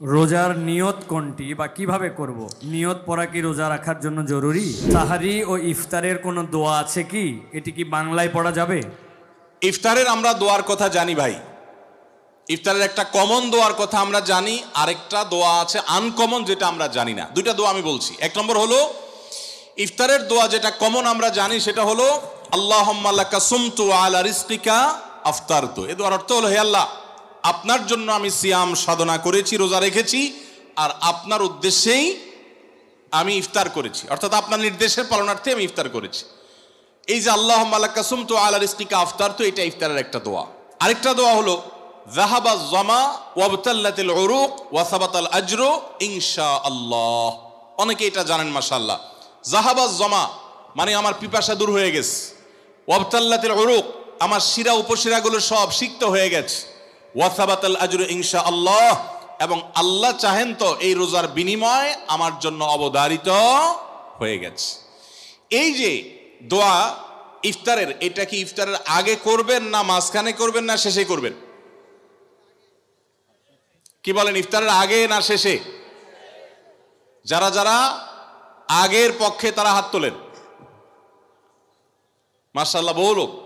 রোজার নিয়ত কোনটি বা কীভাবে করব? নিয়ত পড়া কি রোজা রাখার জন্য জরুরি? তাহারি ও ইফতারের কোনো দোয়া আছে কি? এটি কি বাংলায় পড়া যাবে? ইফতারের আমরা দোয়ার কথা জানি ভাই। ইফতারের একটা কমন দোয়ার কথা আমরা জানি, আরেকটা দোয়া আছে আনকমন যেটা আমরা জানি না। দুইটা দোয়া আমি বলছি। এক নম্বর হলো, ইফতারের দোয়া যেটা কমন আমরা জানি, সেটা হলো আল্লাহ সুমতু আলা রিস্তিকা আফতার তো এ দোয়ার অর্থ হলো, হে আল্লাহ আপনার জন্য আমি সিয়াম সাধনা করেছি, রোজা রেখেছি, আর আপনার উদ্দেশ্যেই আমি ইফতার করেছি। অর্থাৎ আপনার নির্দেশের পালনার্থে আমি ইফতার করেছি। এই যে আল্লাহ কাসুম তো আলা রিস্তিকা আফতার, তো এটা ইফতারের একটা দোয়া। আরেকটা দোয়া হলো জাহাবা জমা ওয়াবতাল্লাতিল উরুক ওয়াসাবাতাল আজরু ইনশা আল্লাহ অনেকে এটা জানেন, মাশাআল্লাহ। জাহাবা জমা মানে আমার পিপাসা দূর হয়ে গেছে। ওয়াবতাল্লাতিল উরুক, আমার শিরা, উপশিরাগুলো সব সিক্ত হয়ে গেছে। ওয়াসাবাতাল আজরু ইনশা আল্লাহ এবং আল্লাহ চাহেন তো এই রোজার বিনিময় আমার জন্য অবধারিত হয়ে গেছে। এই যে দোয়া ইফতারের, এটা কি ইফতারের আগে করবেন না মাঝখানে করবেন না শেষে করবেন? কি বলেন, ইফতারের আগে না শেষে? যারা যারা আগের পক্ষে তারা হাত তোলেন। মার্শাল্লাহ বহু লোক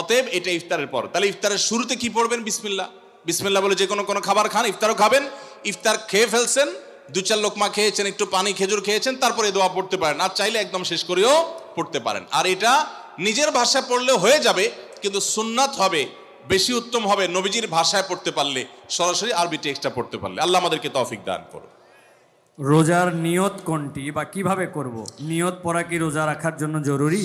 অতএব এটা ইফতারের পর। তাহলে ইফতারের শুরুতে কি পড়বেন? বিসমিল্লা বিসমিল্লা বলে যে কোনো কোনো খাবার খান, ইফতারও খাবেন। ইফতার খেয়ে ফেলছেন, দু চার লোকমা খেয়েছেন, একটু পানি খেজুর খেয়েছেন, তারপরে দোয়া পড়তে পারেন। আর চাইলে একদম শেষ করেও পড়তে পারেন। আর এটা নিজের ভাষায় পড়লে হয়ে যাবে, কিন্তু সুন্নাত হবে, বেশি উত্তম হবে নবীজির ভাষায় পড়তে পারলে, সরাসরি আরবি টেক্সটা পড়তে পারলে। আল্লাহ আমাদেরকে তৌফিক দান করুন। রোজার নিয়ত কোনটি বা কীভাবে করব? নিয়ত পড়া কি রোজা রাখার জন্য জরুরি?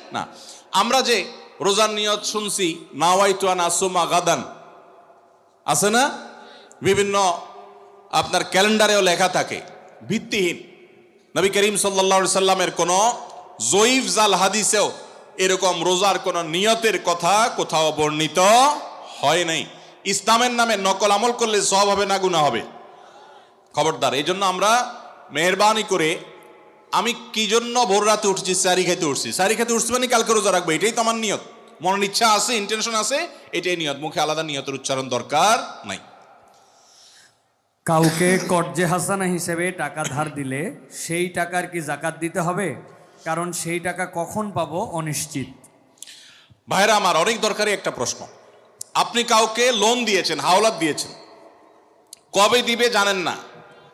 না, আমরা যে রোজার নিয়ত শুনছি নাওয়াইতুয়ান আসুমা গাদান, আছে না? বিভিন্ন আপনার ক্যালেন্ডারেও লেখা থাকে, ভিত্তিহীন। নবী করিম সাল্লা সাল্লামের কোনো জয়ীফ জাল হাদিসেও এরকম রোজার কোন নিয়তের কথা কোথাও বর্ণিত হয় নাই। ইসলামের নামে নকল আমল করলে সব হবে না গুণা হবে। খবরদার এই জন্য আমরা মেহরবানি করে আমি কি জন্য ভোর রাতে উঠছি? সারি খেতে উঠছি। সারি খেতে উঠছি মানে কালকে রোজা রাখব এটাই তো আমার নিয়ত। মনের ইচ্ছা আছে ইন্টেনশন আছে এটাই নিয়ত। মুখে আলাদা নিয়তের উচ্চারণ দরকার নাই। কাউকে কর্জে হাসানা হিসেবে টাকা ধার দিলে সেই টাকার কি জাকাত দিতে হবে? কারণ সেই টাকা কখন পাবো অনিশ্চিত। ভাইরা আমার অনেক দরকারি একটা প্রশ্ন। আপনি কাউকে লোন দিয়েছেন হাওলাত দিয়েছেন। কবে দিবে জানেন না।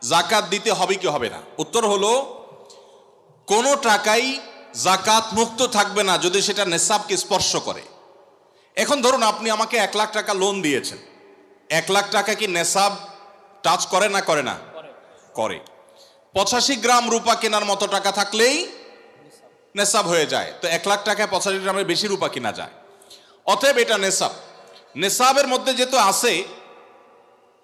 জাকাত দিতে হবে কি হবে না? উত্তর হলো কোনো টাকাই জাকাত মুক্ত থাকবে না যদি সেটা নেশাবকে স্পর্শ করে। এখন ধরুন আপনি আমাকে এক লাখ টাকা লোন দিয়েছেন। এক লাখ টাকা কি নেশাব টাচ করে না করে না? করে। পঁচাশি গ্রাম রূপা কেনার মতো টাকা থাকলেই নেশাব হয়ে যায়। তো এক লাখ টাকায় পঁচাশি গ্রামের বেশি রূপা কিনা যায়। অতএব এটা নেশাব। নেশাবের মধ্যে যেহেতু আছে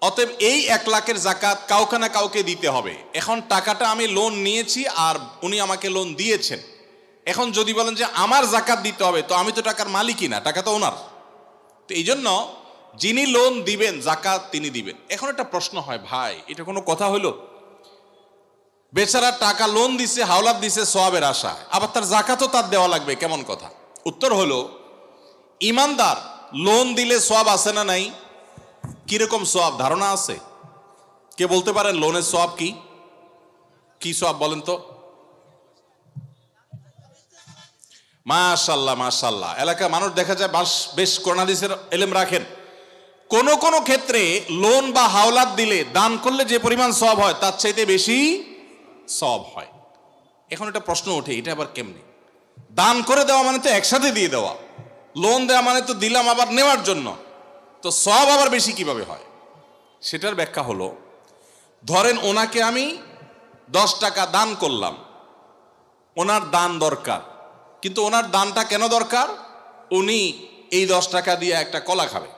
অতএব এই এক লাখের জাকাত কাউকে না কাউকে দিতে হবে। এখন টাকাটা আমি লোন নিয়েছি আর উনি আমাকে লোন দিয়েছেন। এখন যদি বলেন যে আমার জাকাত দিতে হবে, তো আমি তো টাকার মালিকই না, টাকা তো ওনার। তো এই জন্য যিনি লোন দিবেন জাকাত তিনি দিবেন। এখন একটা প্রশ্ন হয়, ভাই, এটা কোনো কথা হলো বেচারা টাকা লোন দিছে, হাওলাত দিছে সোয়াবের আশা আবার তার জাকাতও তার দেওয়া লাগবে, কেমন কথা? উত্তর হলো, ইমানদার লোন দিলে সোয়াব আছে না নাই? কীরকম সোয়াব ধারণা আছে? কে বলতে পারেন লোনের সোয়াব কি? কি সোয়াব বলেন তো? মাশাল্লাহ মাশাল্লাহ এলাকা মানুষ দেখা যায় বাস বেশ করোনাদিসের এলেম রাখেন। কোন কোন ক্ষেত্রে লোন বা হাওলাত দিলে দান করলে যে পরিমাণ সব হয়, তার চাইতে বেশি সব হয়। এখন একটা প্রশ্ন ওঠে, এটা আবার কেমনি? দান করে দেওয়া মানে তো একসাথে দিয়ে দেওয়া। লোন দেওয়া মানে তো দিলাম আবার নেওয়ার জন্য। তো সব আবার বেশি কীভাবে হয়? সেটার ব্যাখ্যা হলো, ধরেন ওনাকে আমি দশ টাকা দান করলাম। ওনার দান দরকার। কিন্তু ওনার দানটা কেন দরকার? উনি এই দশ টাকা দিয়ে একটা কলা খাবে।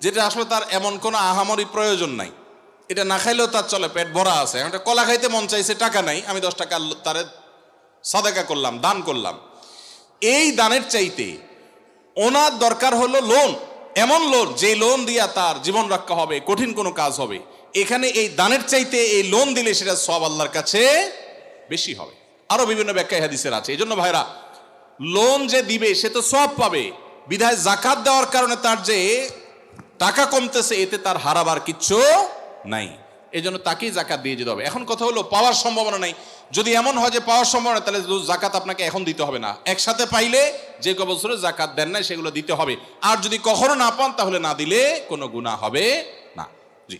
যেটা আসলে তার এমন কোনো আহামরি প্রয়োজন নাই। এটা না খাইলেও তার চলে, পেট ভরা আছে। একটা কলা খাইতে মন চাইছে, টাকা নাই, আমি দশ টাকা তারে সাদাকা করলাম, দান করলাম। এই দানের চাইতে ওনার দরকার হলো লোন এমন লোন যে লোন দিয়া তার জীবন রক্ষা হবে, কঠিন কোনো কাজ হবে, এখানে এই দানের চাইতে এই লোন দিলে সেটা সব আল্লাহর কাছে বেশি হবে। আরও বিভিন্ন ব্যাখ্যা হাদিসের আছে। এই জন্য ভাইরা, লোন যে দিবে, সে তো সব পাবে। বিধায় জাকাত দেওয়ার কারণে তার যে টাকা কমতেছে, এতে তার হারাবার কিচ্ছু নাই। এই জন্য তাকেই জাকাত দিয়ে যেতে হবে। এখন কথা হলো পাওয়ার সম্ভাবনা নাই। যদি এমন হয় যে পাওয়ার সম্ভাবনা তাহলে জাকাত আপনাকে এখন দিতে হবে না। একসাথে পাইলে যে ক বছরে জাকাত দেন না সেগুলো দিতে হবে। আর যদি কখনো না পান তাহলে না দিলে কোনো গুণা হবে না। জি।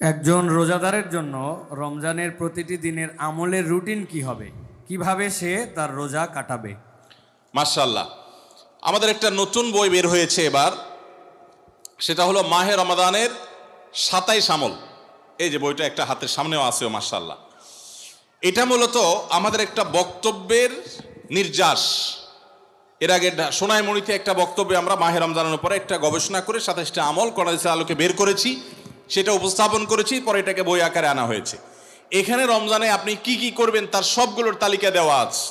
একজন রোজাদারের জন্য রমজানের প্রতিটি দিনের আমলের রুটিন কি হবে? কীভাবে সে তার রোজা কাটাবে? মার্শাল্লাহ আমাদের একটা নতুন বই বের হয়েছে এবার। সেটা হলো মাহে রমাদানের সাতাইশ আমল। এই যে বইটা একটা হাতের সামনেও আছে মার্শাল্লাহ এটা মূলত আমাদের একটা বক্তব্যের নির্যাস। এর আগে সোনাইমণিতে একটা বক্তব্যে আমরা মাহে রমজানের উপরে একটা গবেষণা করে সাতাইশটা আমল করাইছে আলোকে বের করেছি, সেটা উপস্থাপন করেছি, পরে এটাকে বই আকারে আনা হয়েছে। এখানে রমজানে আপনি কি কি করবেন তার সবগুলোর তালিকা দেওয়া আছে।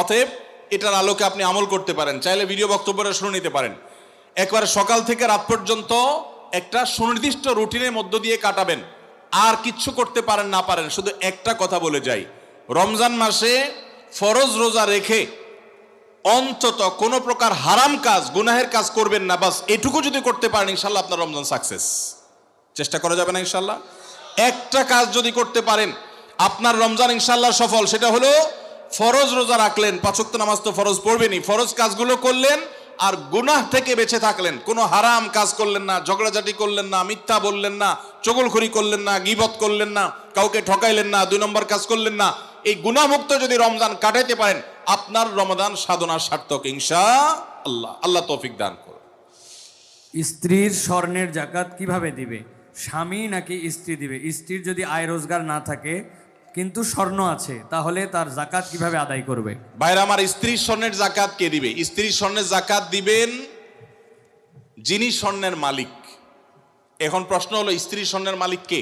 অতএব এটার আলোকে আপনি আমল করতে পারেন, চাইলে ভিডিও বক্তব্যটা শুনে নিতে পারেন। একবারে সকাল থেকে রাত পর্যন্ত একটা সুনির্দিষ্ট রুটিনের মধ্য দিয়ে কাটাবেন। আর কিচ্ছু করতে পারেন, না পারেন, শুধু একটা কথা বলে যাই। রমজান মাসে ফরজ রোজা রেখে অন্তত কোনো প্রকার হারাম কাজ, গুনাহের কাজ করবেন না, বাস এটুকু যদি করতে পারেন ইনশাল্লাহ আপনার রমজান সাকসেস। চেষ্টা করা যাবে না ইনশাল্লাহ একটা কাজ যদি করতে পারেন, আপনার রমজান ইনশাল্লাহ সফল, সেটা হলো ফরজ রোজা রাখলেন পাঁচক্ত নামাজ তো ফরজ পড়বেনই। ফরজ কাজগুলো করলেন আর গুনাহ থেকে বেঁচে থাকলেন, কোনো হারাম কাজ করলেন না, ঝগড়াঝাটি করলেন না, মিথ্যা বললেন না চগলখড়ি করলেন না গিবত করলেন না কাউকে ঠকাইলেন না দুই নম্বর কাজ করলেন না। এই গুণামুক্ত যদি রমজান কাটাইতে পারেন আপনার রমজান সাধনা সার্থক ইনশা আল্লাহ আল্লাহ তৌফিক দান করুন। স্ত্রীর স্বর্ণের জাকাত কীভাবে দিবে? স্বামী নাকি স্ত্রী দিবে? স্ত্রীর যদি আয় রোজগার না থাকে কিন্তু স্বর্ণ আছে তাহলে তার জাকাত কীভাবে আদায় করবে? বাইরে আমার স্ত্রীর স্বর্ণের জাকাত কে দিবে? স্ত্রীর স্বর্ণের জাকাত দিবেন যিনি স্বর্ণের মালিক। এখন প্রশ্ন হলো স্ত্রী স্বর্ণের মালিক কে?